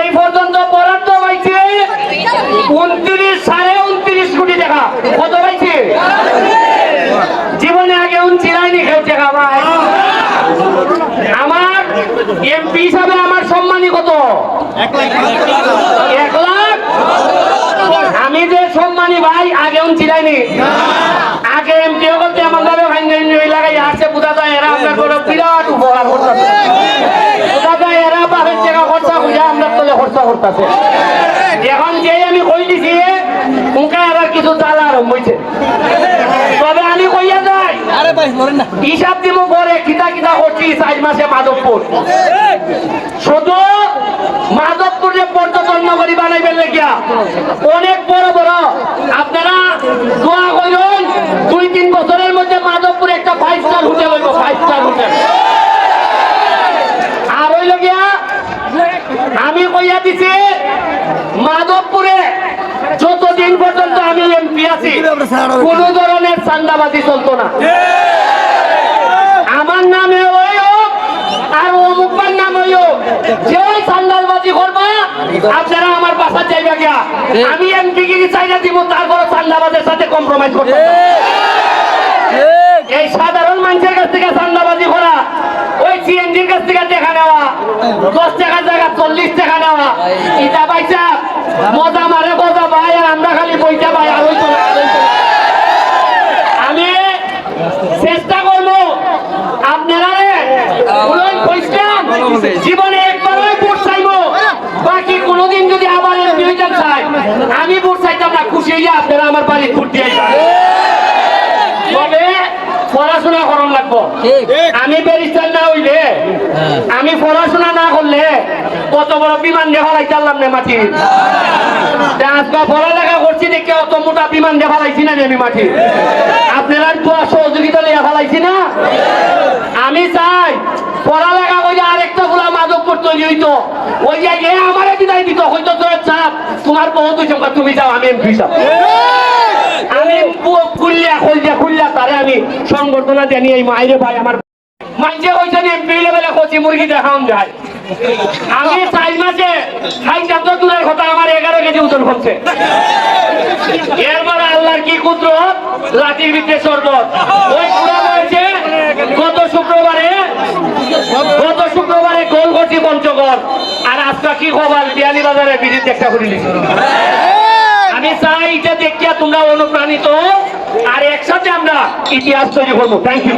এই পর্যন্ত বরাদ্দ পাইছে উনত্রিশ সাড়ে উনত্রিশ কোটি টাকা। কত পাইছে জীবনে আগে উনচিরাইনি টাকা ভাই। আমার এমপি হিসাবে আমার সম্মানী কত? এক লাখ। আমি যে সম্মানী ভাই, আগে উনচিরাইনি আগে এমপি করতে আমার লাগাই আসছে, বুঝা যায় এরা আপনার বিরাট উপকার করতেছে বুঝা যায় এরা বাপের টাকা খরচা বুঝা আমরা তলে খরচা করতেছে এখন যে আমি কই দিছি উনকা আর কিছু জ্বালা আরম্ভ হয়েছে তবে আমি কইয়া যাই আরে ভাই মরেন না। হিসাব দিব পরে কিতা কিতা করছি চার মাসে মাধবপুর। শুধু মাধবপুরে পর্যটন নগরী বানাইবেন লেগিয়া অনেক বড় বড় আপনারা দোয়া করুন দুই তিন বছরের মধ্যে মাধবপুরে একটা ফাইভ স্টার হোটেল হইব ফাইভ স্টার হোটেল আর হইল গিয়া আমি কইয়া দিছি। মাধবপুরে যতদিন পর্যন্ত আমি এমপি আছি কোন ধরনের চান্দাবাজি চলতো না। আমার নামে ওই হোক আর অমুকবার নাম ওই হোক যে ওই চান্দালবাজি করবা আপনারা আমার বাসা চাইবা গিয়া। আমি এমপি গিরি চাইনা দিব তারপর চান্দাবাজের সাথে কম্প্রোমাইজ করতে এই সাধারণ মানুষের কাছ থেকে চান্দাবাজি করা ওই সিএনজির কাছ থেকে দেখা নেওয়া দশ টাকার জায়গা চল্লিশ টাকা নেওয়া ইটা পাইছা মজা মারে মজা পাই আর আমরা খালি বইটা পাই আর না। আমি চেষ্টা করব আপনারা জীবনে একবারই ভোট চাইব। বাকি কোনোদিন যদি আবার এমপি হইতে চাই আমি ভোট চাইতাম না খুশি হইয়া আপনারা আমার বাড়ি যাবেন। তবে পড়াশোনা করন লাগবো। আমি ব্যারিস্টার না হইলে আমি পড়াশোনা না করলে কত বড় বিমান দেখা লাইতাম না মাটি। আজকে পড়ালেখা করছি দেখে অত মোটা বিমান দেখা লাইছি না আমি মাটি। আপনারা তো সহযোগিতা লিয়া ফেলাইছি না? আমি চাই পড়ালেখা কইলে আরেকটা গুলা মাধবপুর তৈরি হইতো। ওই যে এ আমারে বিদায় দিত হয়তো তোর চাপ। তোমার বহুত হইছে তুমি যাও, আমি এমপি যাও। আমি খুললিয়া খুললিয়া খুললিয়া তারে আমি সংবর্ধনা জানি এই মাইরে ভাই, আমার মাইজে হইছে এমপি লেভেলে কচি মুরগি দেখাউন যায়। আমি চার মাসে খাই যাত দূরের কথা, আমার এগারো কেজি ওজন হচ্ছে। এরপরে আল্লাহর কি কুদরত? লাঠির ভিতরে শরবত। ওই পুরা হয়েছে গত শুক্রবারে গত শুক্রবারে গোল করছি আর আজকে কি খবর? বিয়ানি বাজারে বিদ্যুৎ একটা নিছি আমি চাই এটা দেখিয়া তোমরা অনুপ্রাণিত আর একসাথে আমরা ইতিহাস তৈরি করব। Thank you